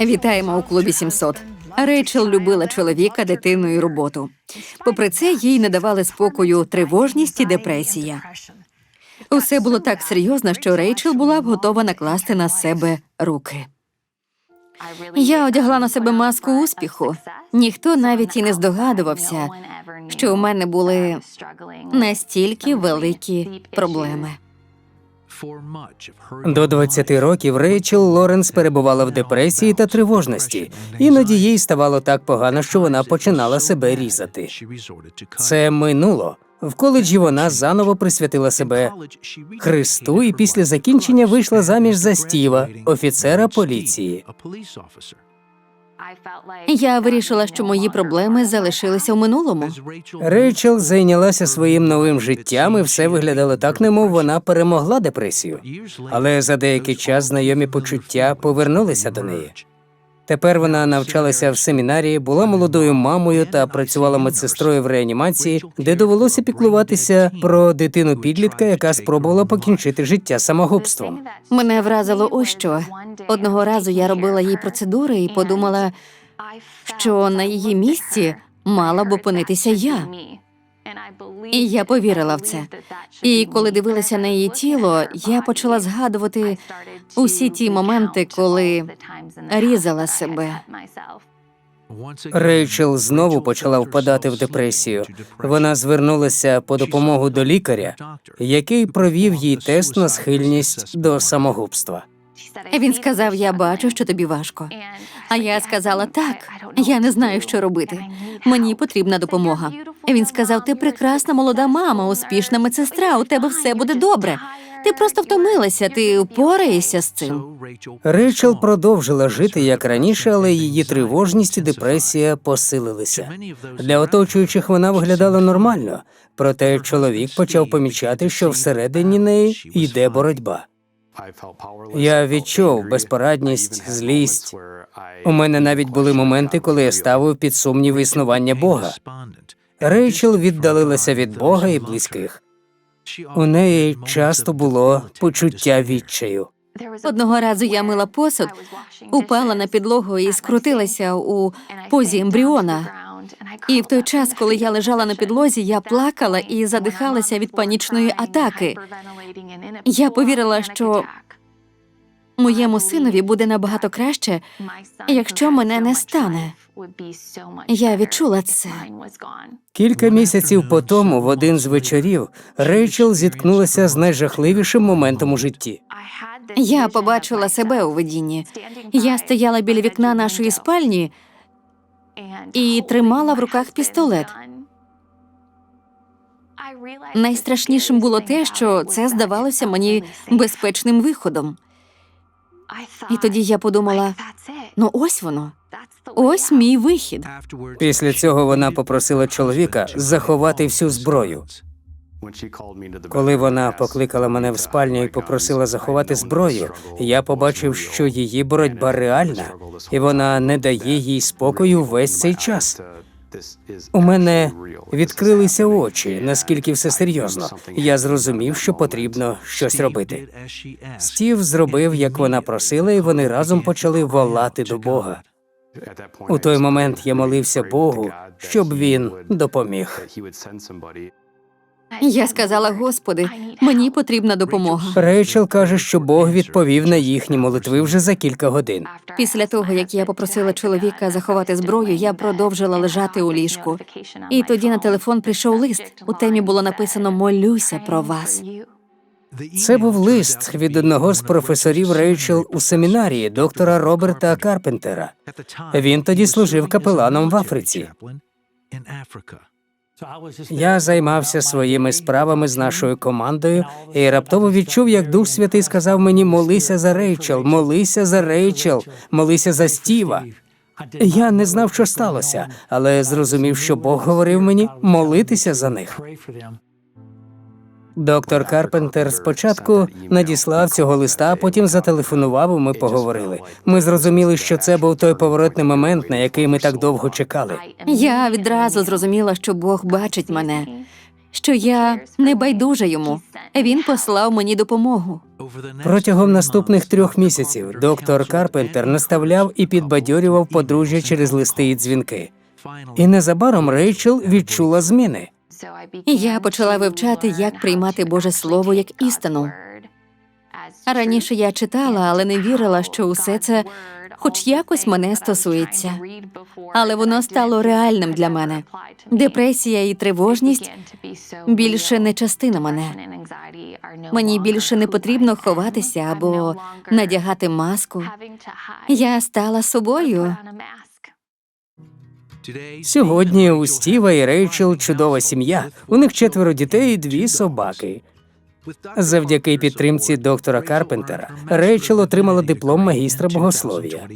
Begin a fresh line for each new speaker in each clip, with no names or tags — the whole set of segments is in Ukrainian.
Вітаємо у клубі 700. Рейчел любила чоловіка, дитину і роботу. Попри це, їй не давали спокою тривожність і депресія. Усе було так серйозно, що Рейчел була б готова накласти на себе руки. Я одягла на себе маску успіху. Ніхто навіть і не здогадувався, що у мене були настільки великі проблеми.
До 20 років Рейчел Лоренс перебувала в депресії та тривожності. Іноді їй ставало так погано, що вона починала себе різати. Це минуло. В коледжі вона заново присвятила себе Христу і після закінчення вийшла заміж за Стіва, офіцера поліції.
Я вирішила, що мої проблеми залишилися в минулому.
Рейчел зайнялася своїм новим життям, і все виглядало так, немов вона перемогла депресію. Але за деякий час знайомі почуття повернулися до неї. Тепер вона навчалася в семінарії, була молодою мамою та працювала медсестрою в реанімації, де довелося піклуватися про дитину підлітка, яка спробувала покінчити життя самогубством.
Мене вразило ось що. Одного разу я робила їй процедури і подумала, що на її місці мала б опинитися я. І я повірила в це. І коли дивилася на її тіло, я почала згадувати усі ті моменти, коли різала себе.
Рейчел знову почала впадати в депресію. Вона звернулася по допомогу до лікаря, який провів їй тест на схильність до самогубства.
Він сказав: Я бачу, що тобі важко. А я сказала так. Я не знаю, що робити. Мені потрібна допомога. Він сказав: Ти прекрасна молода мама, успішна медсестра. У тебе все буде добре. Ти просто втомилася, ти впораєшся з цим.
Рейчел продовжила жити як раніше, але її тривожність і депресія посилилися. Для оточуючих вона виглядала нормально, проте чоловік почав помічати, що всередині неї йде боротьба.
Я відчув безпорадність, злість. У мене навіть були моменти, коли я ставив під сумнів існування Бога.
Рейчел віддалилася від Бога і близьких. У неї часто було почуття відчаю.
Одного разу я мила посуд, упала на підлогу і скрутилася у позі ембріона. І в той час, коли я лежала на підлозі, я плакала і задихалася від панічної атаки. Я повірила, що моєму синові буде набагато краще, якщо мене не стане. Я відчула це.
Кілька місяців по тому, в один з вечорів, Рейчел зіткнулася з найжахливішим моментом у житті.
Я побачила себе у видінні. Я стояла біля вікна нашої спальні і тримала в руках пістолет. Найстрашнішим було те, що це здавалося мені безпечним виходом. І тоді я подумала: ну ось воно, ось мій вихід.
Після цього вона попросила чоловіка заховати всю зброю. Коли вона покликала мене в спальню і попросила заховати зброю, я побачив, що її боротьба реальна, і вона не дає їй спокою весь цей час. У мене відкрилися очі, наскільки все серйозно. Я зрозумів, що потрібно щось робити. Стів зробив, як вона просила, і вони разом почали волати до Бога. У той момент я молився Богу, щоб він допоміг.
Я сказала, Господи, мені потрібна допомога.
Рейчел каже, що Бог відповів на їхні молитви вже за кілька годин.
Після того, як я попросила чоловіка заховати зброю, я продовжила лежати у ліжку. І тоді на телефон прийшов лист. У темі було написано Молюся про вас.
Це був лист від одного з професорів Рейчел у семінарії, доктора Роберта Карпентера. Він тоді служив капеланом в Африці. Я займався своїми справами з нашою командою і раптово відчув, як Дух Святий сказав мені: молися за Рейчел, молися за Рейчел, молися за Стіва. Я не знав, що сталося, але зрозумів, що Бог говорив мені молитися за них. Доктор Карпентер спочатку надіслав цього листа, а потім зателефонував, і ми поговорили. Ми зрозуміли, що це був той поворотний момент, на який ми так довго чекали.
Я відразу зрозуміла, що Бог бачить мене, що я не байдужа йому. Він послав мені допомогу.
Протягом наступних трьох місяців доктор Карпентер наставляв і підбадьорював подружжя через листи і дзвінки. І незабаром Рейчел відчула зміни.
Я почала вивчати, як приймати Боже Слово як істину. Раніше я читала, але не вірила, що усе це хоч якось мене стосується. Але воно стало реальним для мене. Депресія і тривожність більше не частина мене. Мені більше не потрібно ховатися або надягати маску. Я стала собою.
Сьогодні у Стіва і Рейчел чудова сім'я. У них четверо дітей і дві собаки. Завдяки підтримці доктора Карпентера Рейчел отримала диплом магістра богослов'я.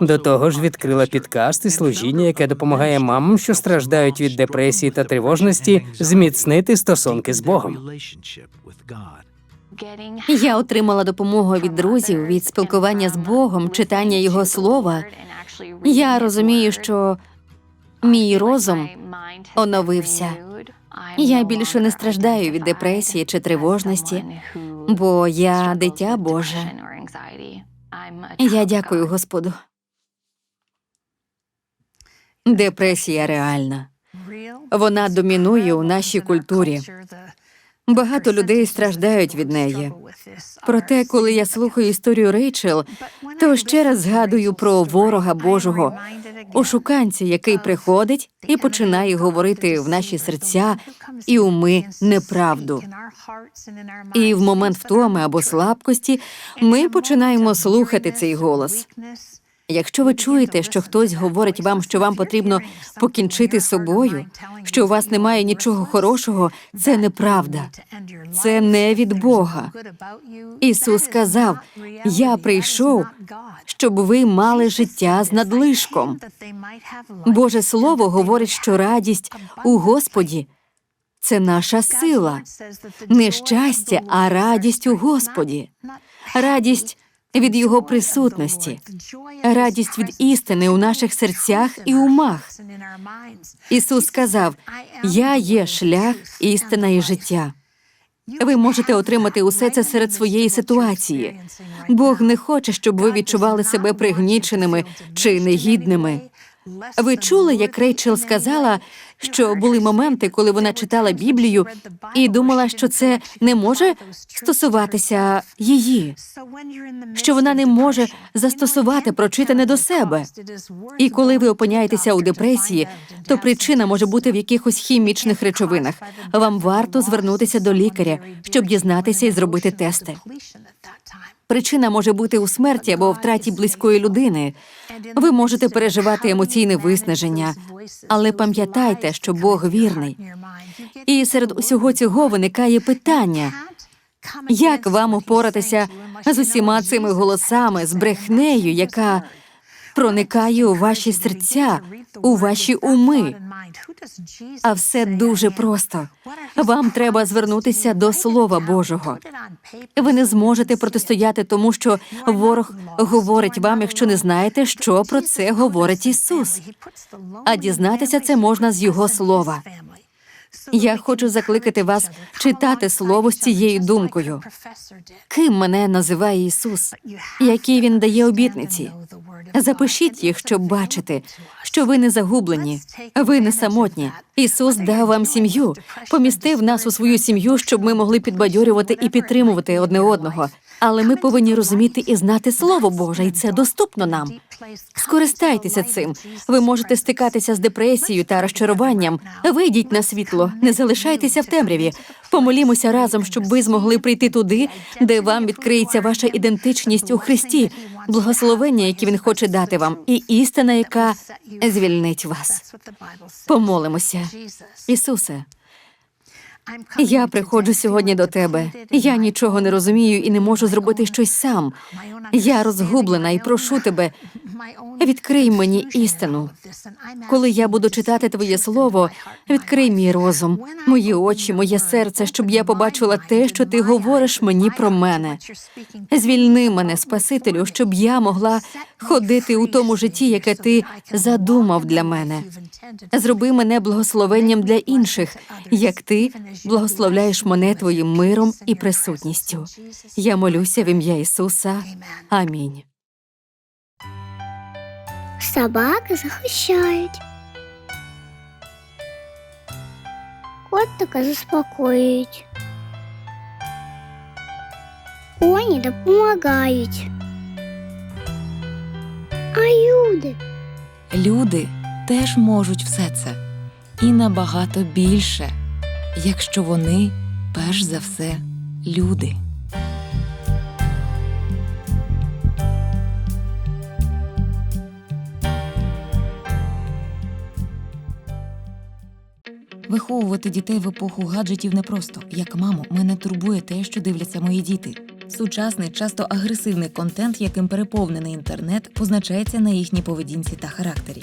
До того ж, відкрила підкаст і служіння, яке допомагає мамам, що страждають від депресії та тривожності, зміцнити стосунки з Богом.
Я отримала допомогу від друзів, від спілкування з Богом, читання Його слова. Я розумію, що мій розум оновився. Я більше не страждаю від депресії чи тривожності, бо я дитя Боже. Я дякую Господу. Депресія реальна. Вона домінує у нашій культурі. Багато людей страждають від неї. Проте, коли я слухаю історію Рейчел, то ще раз згадую про ворога Божого, ошуканця, який приходить і починає говорити в наші серця і уми неправду. І в момент втоми або слабкості ми починаємо слухати цей голос. Якщо ви чуєте, що хтось говорить вам, що вам потрібно покінчити собою, що у вас немає нічого хорошого, це неправда. Це не від Бога. Ісус сказав: Я прийшов, щоб ви мали життя з надлишком. Боже Слово говорить, що радість у Господі це наша сила, не щастя, а радість у Господі, радість від Його присутності, радість від істини у наших серцях і умах. Ісус сказав: Я є шлях, істина і життя. Ви можете отримати усе це серед своєї ситуації. Бог не хоче, щоб ви відчували себе пригніченими чи негідними. Ви чули, як Рейчел сказала, що були моменти, коли вона читала Біблію і думала, що це не може стосуватися її, що вона не може застосувати прочитане до себе. І коли ви опиняєтеся у депресії, то причина може бути в якихось хімічних речовинах. Вам варто звернутися до лікаря, щоб дізнатися і зробити тести. Причина може бути у смерті або втраті близької людини. Ви можете переживати емоційне виснаження, але пам'ятайте, що Бог вірний. І серед усього цього виникає питання: як вам упоратися з усіма цими голосами, з брехнею, яка проникає у ваші серця, у ваші уми? А все дуже просто. Вам треба звернутися до Слова Божого. Ви не зможете протистояти тому, що ворог говорить вам, якщо не знаєте, що про це говорить Ісус. А дізнатися це можна з Його слова. Я хочу закликати вас читати слово з цією думкою. Ким мене називає Ісус? Які він дає обітниці? Запишіть їх, щоб бачити, що ви не загублені, ви не самотні. Ісус дав вам сім'ю, помістив нас у свою сім'ю, щоб ми могли підбадьорювати і підтримувати одне одного. Але ми повинні розуміти і знати Слово Боже, і це доступно нам. Скористайтеся цим. Ви можете стикатися з депресією та розчаруванням. Вийдіть на світло, не залишайтеся в темряві. Помолімося разом, щоб ви змогли прийти туди, де вам відкриється ваша ідентичність у Христі, благословення, яке він хоче дати вам, і істина, яка звільнить вас. Помолимося, Ісусе. Я приходжу сьогодні до тебе. Я нічого не розумію і не можу зробити щось сам. Я розгублена і прошу тебе, відкрий мені істину. Коли я буду читати твоє слово, відкрий мій розум, мої очі, моє серце, щоб я побачила те, що ти говориш мені про мене. Звільни мене, Спасителю, щоб я могла ходити у тому житті, яке ти задумав для мене. Зроби мене благословенням для інших як ти благословляєш мене твоїм миром і присутністю. Я молюся в ім'я Ісуса. Амінь.
Собаки захищають. Котика заспокоюють. Коні допомагають. А люди
Люди теж можуть все це і набагато більше, якщо вони перш за все люди. Виховувати дітей в епоху гаджетів непросто. Як маму, мене турбує те, що дивляться мої діти. Сучасний, часто агресивний контент, яким переповнений інтернет, позначається на їхній поведінці та характері.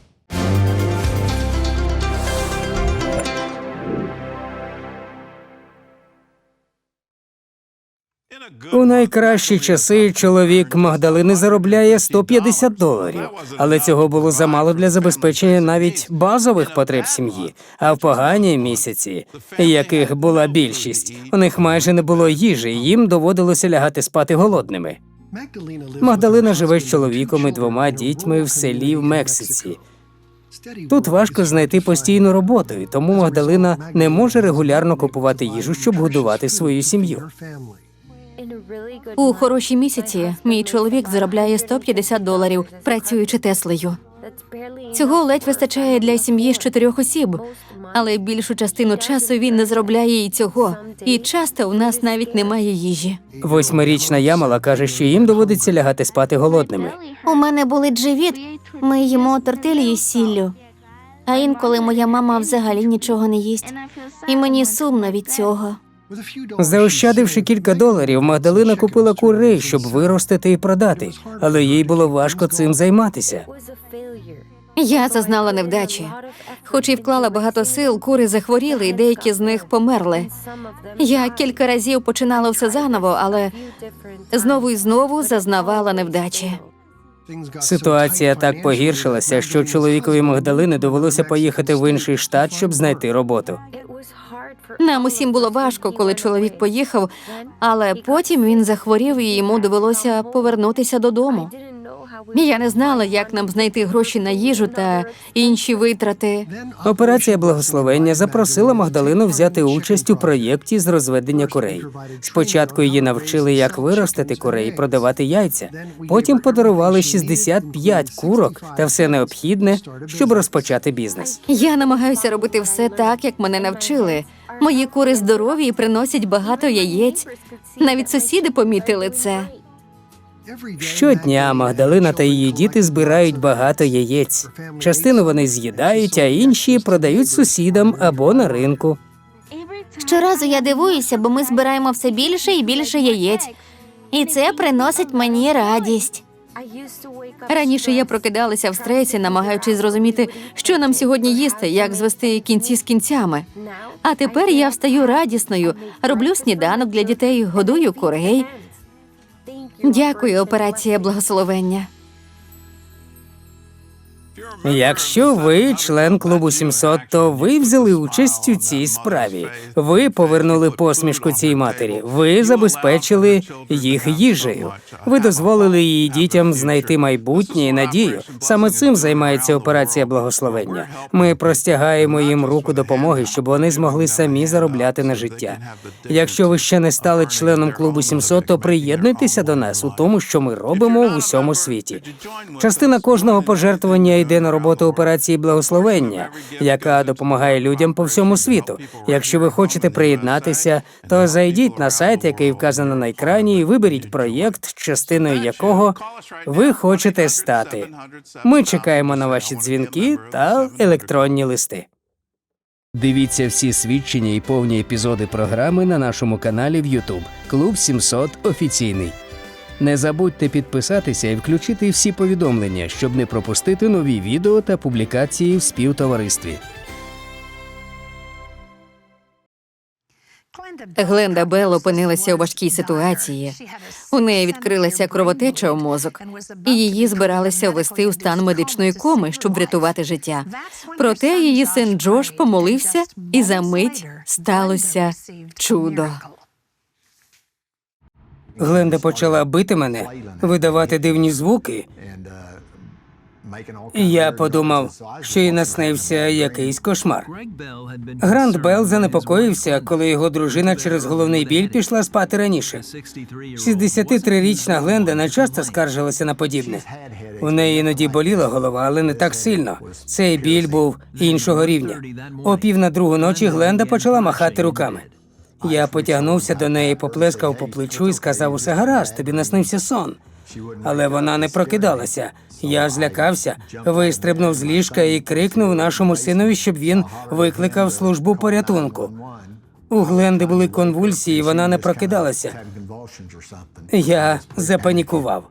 У найкращі часи чоловік Магдалини заробляє 150 доларів, але цього було замало для забезпечення навіть базових потреб сім'ї. А в погані місяці, яких була більшість, у них майже не було їжі, їм доводилося лягати спати голодними. Магдалина живе з чоловіком і двома дітьми в селі в Мексиці. Тут важко знайти постійну роботу, і тому Магдалина не може регулярно купувати їжу, щоб годувати свою сім'ю.
У хороші місяці мій чоловік заробляє 150 доларів, працюючи Теслею. Цього ледь вистачає для сім'ї з чотирьох осіб, але більшу частину часу він не заробляє і цього. І часто у нас навіть немає їжі.
Восьмирічна Ямала каже, що їм доводиться лягати спати голодними.
у мене болить живіт. Ми їмо тортилі з сіллю. А інколи моя мама взагалі нічого не їсть. І мені сумно від цього.
Заощадивши кілька доларів, Магдалина купила курей, щоб виростити і продати, але їй було важко цим займатися.
Я зазнала невдачі. Хоч і вклала багато сил, кури захворіли, і деякі з них померли. Я кілька разів починала все заново, але знову і знову зазнавала невдачі.
Ситуація так погіршилася, що чоловікові Магдалини довелося поїхати в інший штат, щоб знайти роботу.
Нам усім було важко, коли чоловік поїхав, але потім він захворів і йому довелося повернутися додому. Я не знала, як нам знайти гроші на їжу та інші витрати.
Операція благословення запросила Магдалину взяти участь у проєкті з розведення курей. Спочатку її навчили, як виростити курей і продавати яйця. Потім подарували 65 курок та все необхідне, щоб розпочати бізнес.
Я намагаюся робити все так, як мене навчили. Мої кури здорові і приносять багато яєць. Навіть сусіди помітили це.
Щодня Магдалина та її діти збирають багато яєць. Частину вони з'їдають, а інші продають сусідам або на ринку.
Щоразу я дивуюся, бо ми збираємо все більше і більше яєць. І це приносить мені радість.
Раніше я прокидалася в стресі, намагаючись зрозуміти, що нам сьогодні їсти, як звести кінці з кінцями. А тепер я встаю радісною, роблю сніданок для дітей, годую курей. Дякую, операція благословення.
Якщо ви член клубу 700, то ви взяли участь у цій справі. Ви повернули посмішку цій матері. Ви забезпечили їх їжею. Ви дозволили її дітям знайти майбутнє і надію. Саме цим займається операція благословення. Ми простягаємо їм руку допомоги, щоб вони змогли самі заробляти на життя. Якщо ви ще не стали членом клубу 700, то приєднуйтеся до нас у тому, що ми робимо в усьому світі. Частина кожного пожертвування йде на роботу операції благословення, яка допомагає людям по всьому світу. Якщо ви хочете приєднатися, то зайдіть на сайт, який вказано на екрані, і виберіть проєкт, частиною якого ви хочете стати. Ми чекаємо на ваші дзвінки та електронні листи.
Дивіться всі свідчення і повні епізоди програми на нашому каналі в YouTube Клуб 700 офіційний. Не забудьте підписатися і включити всі повідомлення, щоб не пропустити нові відео та публікації в співтоваристві.
Гленда Белл опинилася у важкій ситуації. У неї відкрилася кровотеча у мозок, і її збиралися ввести у стан медичної коми, щоб врятувати життя. Проте її син Джош помолився, і за мить сталося чудо.
Гленда почала бити мене, видавати дивні звуки. І я подумав, що їй наснився якийсь кошмар. Грант Белл занепокоївся, коли його дружина через головний біль пішла спати раніше. 63-річна Гленда не часто скаржилася на подібне. У неї іноді боліла голова, але не так сильно. Цей біль був іншого рівня. О пів на другу ночі Гленда почала махати руками. Я потягнувся до неї, поплескав по плечу і сказав: усе гаразд, тобі наснився сон. Але вона не прокидалася. Я злякався, вистрибнув з ліжка і крикнув нашому синові, щоб він викликав службу порятунку. У Гленди були конвульсії, і вона не прокидалася. Я запанікував.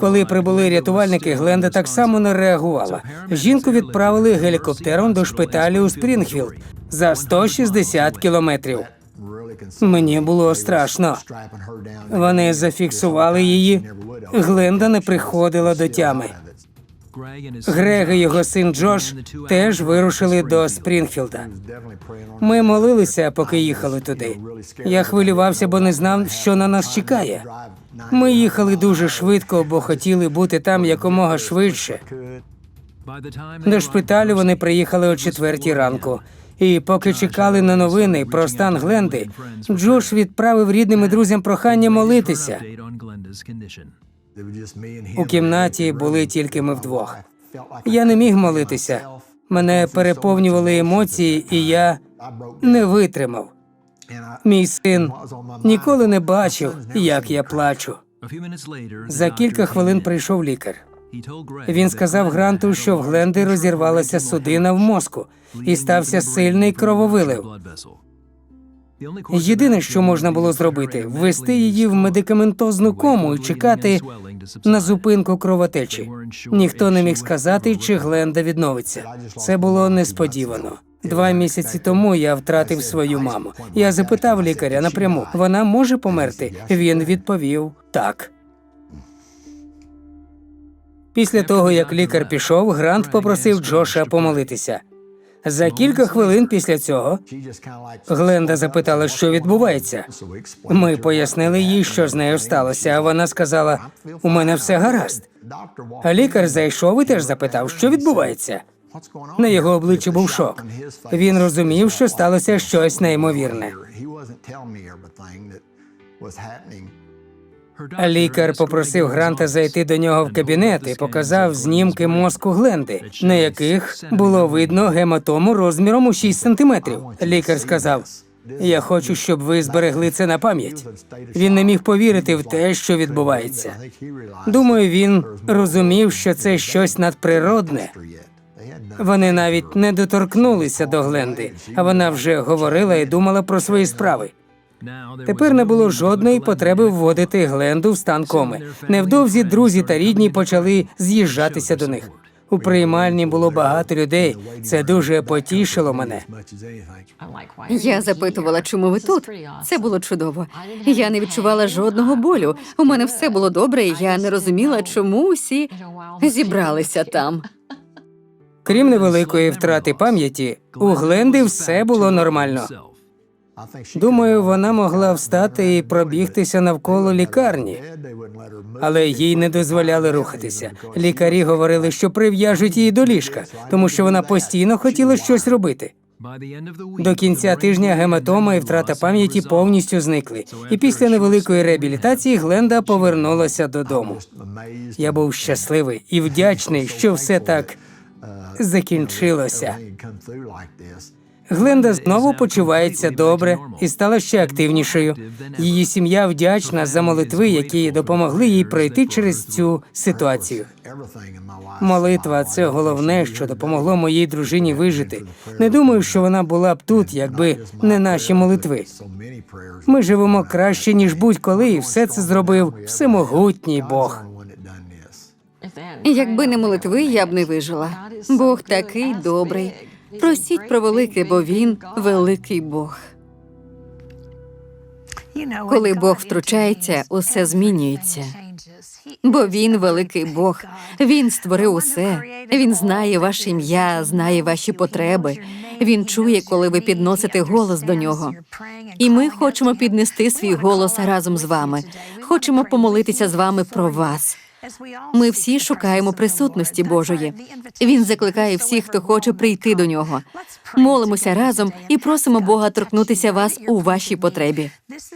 Коли прибули рятувальники, Гленда так само не реагувала. Жінку відправили гелікоптером до шпиталю у Спрінгфілд за 160 кілометрів. Мені було страшно. Вони зафіксували її. Гленда не приходила до тями. Грег і його син Джош теж вирушили до Спрінгфілда. Ми молилися, поки їхали туди. Я хвилювався, бо не знав, що на нас чекає. Ми їхали дуже швидко, бо хотіли бути там якомога швидше. До шпиталю вони приїхали о четвертій ранку. І поки чекали на новини про стан Гленди, Джош відправив рідним і друзям прохання молитися. У кімнаті були тільки ми вдвох. Я не міг молитися. Мене переповнювали емоції, і я не витримав. Мій син ніколи не бачив, як я плачу. За кілька хвилин прийшов лікар. Він сказав Гранту, що в Гленди розірвалася судина в мозку і стався сильний крововилив. Єдине, що можна було зробити, ввести її в медикаментозну кому і чекати на зупинку кровотечі. Ніхто не міг сказати, чи Гленда відновиться. Це було несподівано. Два місяці тому я втратив свою маму. Я запитав лікаря напряму: вона може померти? Він відповів так. Після того, як лікар пішов, Грант попросив Джоша помолитися. За кілька хвилин після цього Гленда запитала, що відбувається. Ми пояснили їй, що з нею сталося, а вона сказала: у мене все гаразд. А лікар зайшов і теж запитав, що відбувається. На його обличчі був шок. Він розумів, що сталося щось неймовірне. Лікар попросив Гранта зайти до нього в кабінет і показав знімки мозку Гленди, на яких було видно гематому розміром у 6 сантиметрів. Лікар сказав: Я хочу, щоб ви зберегли це на пам'ять. Він не міг повірити в те, що відбувається. Думаю, він розумів, що це щось надприродне. Вони навіть не доторкнулися до Гленди, а вона вже говорила і думала про свої справи. Тепер не було жодної потреби вводити Гленду в стан коми. Невдовзі друзі та рідні почали з'їжджатися до них. У приймальні було багато людей. Це дуже потішило мене.
Я запитувала, чому ви тут. Це було чудово. Я не відчувала жодного болю. У мене все було добре, і я не розуміла, чому усі зібралися там.
Крім невеликої втрати пам'яті, у Гленди все було нормально. Думаю, вона могла встати і пробігтися навколо лікарні, але їй не дозволяли рухатися. Лікарі говорили, що прив'яжуть її до ліжка, тому що вона постійно хотіла щось робити. До кінця тижня гематома і втрата пам'яті повністю зникли. І після невеликої реабілітації Гленда повернулася додому. Я був щасливий і вдячний, що все так закінчилося. Гленда знову почувається добре і стала ще активнішою. Її сім'я вдячна за молитви, які допомогли їй пройти через цю ситуацію. Молитва це головне, що допомогло моїй дружині вижити. Не думаю, що вона була б тут, якби не наші молитви. Ми живемо краще ніж будь-коли, і все це зробив всемогутній Бог.
Якби не молитви, я б не вижила. Бог такий добрий. Просіть про велике, бо він великий Бог.
Коли Бог втручається, усе змінюється. Бо він великий Бог.
Він створив усе. Він знає ваше ім'я, знає ваші потреби. Він чує, коли ви підносите голос до нього. І ми хочемо піднести свій голос разом з вами. Хочемо помолитися з вами про вас. Ми всі шукаємо присутності Божої. Він закликає всіх, хто хоче прийти до нього. Молимося разом і просимо Бога торкнутися вас у вашій потребі.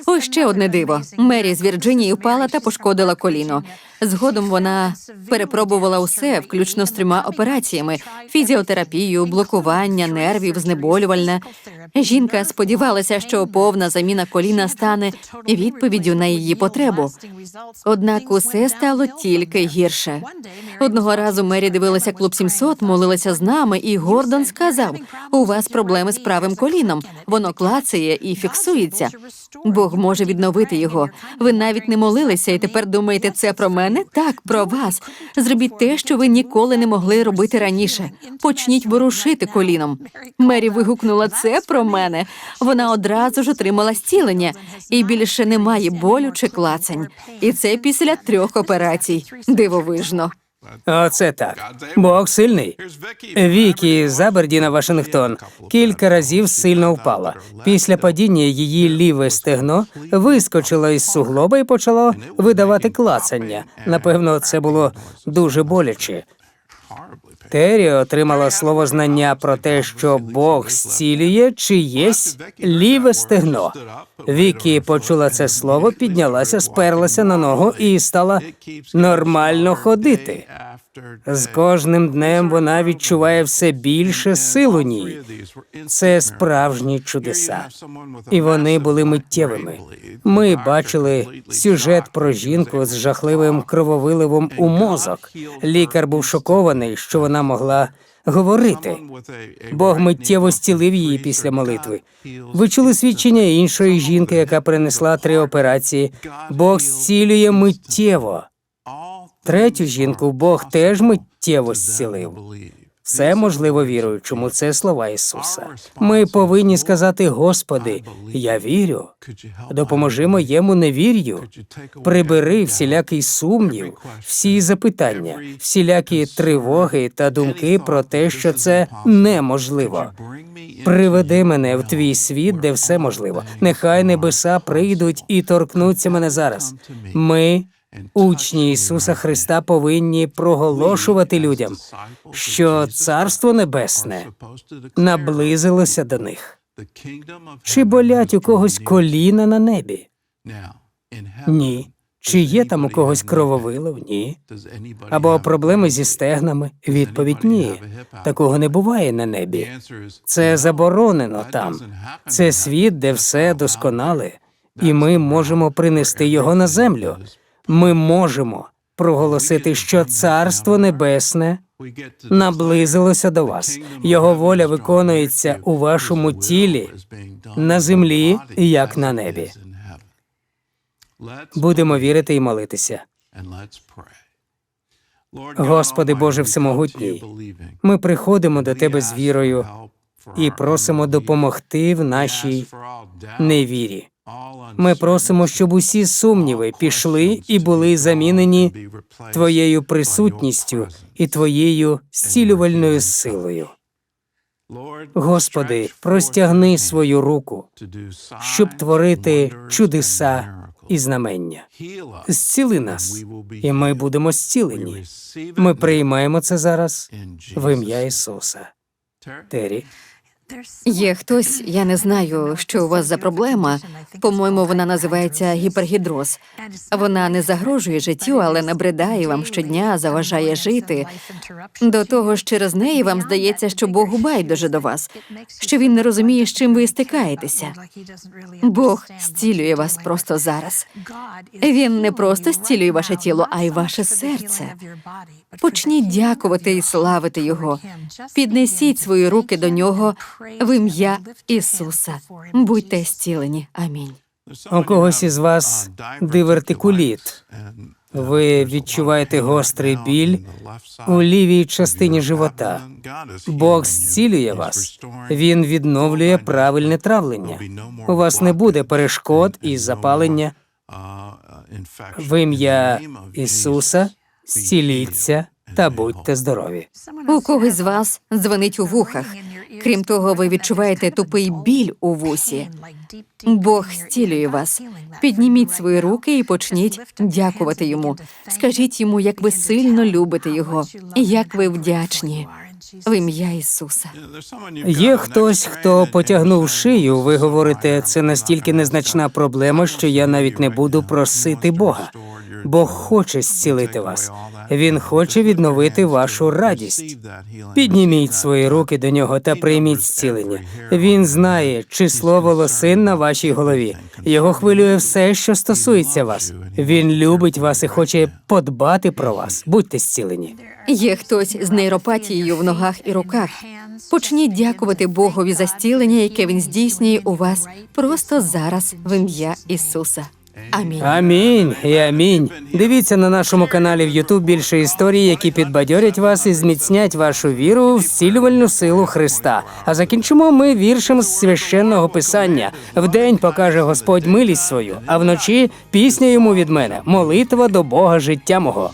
Ось ще одне диво. Мері з Вірджинії впала та пошкодила коліно. Згодом вона перепробувала усе, включно з трьома операціями: фізіотерапію, блокування нервів, знеболювальне. Жінка сподівалася, що повна заміна коліна стане відповіддю на її потребу. Однак усе стало тільки гірше. Одного разу Мері дивилася клуб 700, молилася з нами, і Гордон сказав: у вас проблеми з правим коліном. Воно клацає і фіксується. Бог може відновити його. Ви навіть не молилися, і тепер думаєте, це про мене? Так, про вас. Зробіть те, що ви ніколи не могли робити раніше. Почніть ворушити коліном. Мері вигукнула це про мене. Вона одразу ж отримала зцілення, і більше немає болю чи клацань. І це після трьох операцій. Дивовижно.
Оце так. Бог сильний. Вікі з Абердіна, Вашингтон, кілька разів сильно впала. Після падіння її ліве стегно вискочило із суглоба і почало видавати клацання. Напевно, це було дуже боляче. Террі отримала слово знання про те, що Бог зцілює чиєсь ліве стегно. Вікі почула це слово, піднялася, сперлася на ногу і стала нормально ходити. З кожним днем вона відчуває все більше сил у ній. Це справжні чудеса. І вони були миттєвими. Ми бачили сюжет про жінку з жахливим крововиливом у мозок. Лікар був шокований, що вона могла говорити. Бог миттєво зцілив її після молитви. Ви чули свідчення іншої жінки, яка перенесла три операції. Бог зцілює миттєво. Третю жінку Бог теж миттєво зцілив. Все можливо віруючому. Це слова Ісуса. Ми повинні сказати, Господи, я вірю. Допоможи моєму невір'ю. Прибери всілякий сумнів, всі запитання, всілякі тривоги та думки про те, що це неможливо. Приведи мене в твій світ, де все можливо. Нехай небеса прийдуть і торкнуться мене зараз. Ми, учні Ісуса Христа, повинні проголошувати людям, що Царство Небесне наблизилося до них. Чи болять у когось коліна на небі? Ні. Чи є там у когось крововилов? Ні. Або проблеми зі стегнами? Відповідь ні. Такого не буває на небі. Це заборонено там. Це світ, де все досконале, і ми можемо принести його на землю. Ми можемо проголосити, що Царство Небесне наблизилося до вас. Його воля виконується у вашому тілі на землі, як на небі. Будемо вірити і молитися.
Господи Боже Всемогутній,
Ми приходимо до Тебе з вірою і просимо допомогти в нашій невірі. Ми просимо, щоб усі сумніви пішли і були замінені Твоєю присутністю і Твоєю зцілювальною силою. Господи, простягни свою руку, щоб творити чудеса і знамення. Зціли нас, і ми будемо зцілені. Ми приймаємо це зараз в ім'я Ісуса. Тері,
Є хтось, я не знаю, що у вас за проблема. По-моєму, вона називається гіпергідроз. Вона не загрожує життю, але набридає вам щодня, заважає жити. До того ж, через неї вам здається, що Богу байдуже до вас, що він не розуміє, з чим ви стикаєтеся. Бог зцілює вас просто зараз. Він не просто зцілює ваше тіло, а й ваше серце. Почніть дякувати і славити Його. Піднесіть свої руки до нього в ім'я Ісуса. Будьте зцілені. Амінь.
У когось із вас дивертикуліт. Ви відчуваєте гострий біль у лівій частині живота. Бог зцілює вас. Він відновлює правильне травлення. У вас не буде перешкод і запалення. В ім'я Ісуса зціліться та будьте здорові.
У когось з вас дзвонить у вухах. Крім того, ви відчуваєте тупий біль у вусі. Бог зцілює вас. Підніміть свої руки і почніть дякувати йому. Скажіть йому, як ви сильно любите його, і як ви вдячні в ім'я Ісуса.
Є хтось, хто потягнув шию. Ви говорите, це настільки незначна проблема, що я навіть не буду просити Бога. Бог хоче зцілити вас. Він хоче відновити вашу радість. Підніміть свої руки до нього та прийміть зцілення. Він знає число волосин на вашій голові. Його хвилює все, що стосується вас. Він любить вас і хоче подбати про вас. Будьте зцілені.
Є хтось з нейропатією в ногах і руках. Почніть дякувати Богові за зцілення, яке він здійснює у вас просто зараз в ім'я Ісуса. Амінь.
Амінь і амінь. Дивіться на нашому каналі в Ютуб більше історій, які підбадьорять вас і зміцнять вашу віру в зцілювальну силу Христа. А закінчимо ми віршем з священного писання. Вдень покаже Господь милість свою, а вночі пісня йому від мене, молитва до Бога життя мого.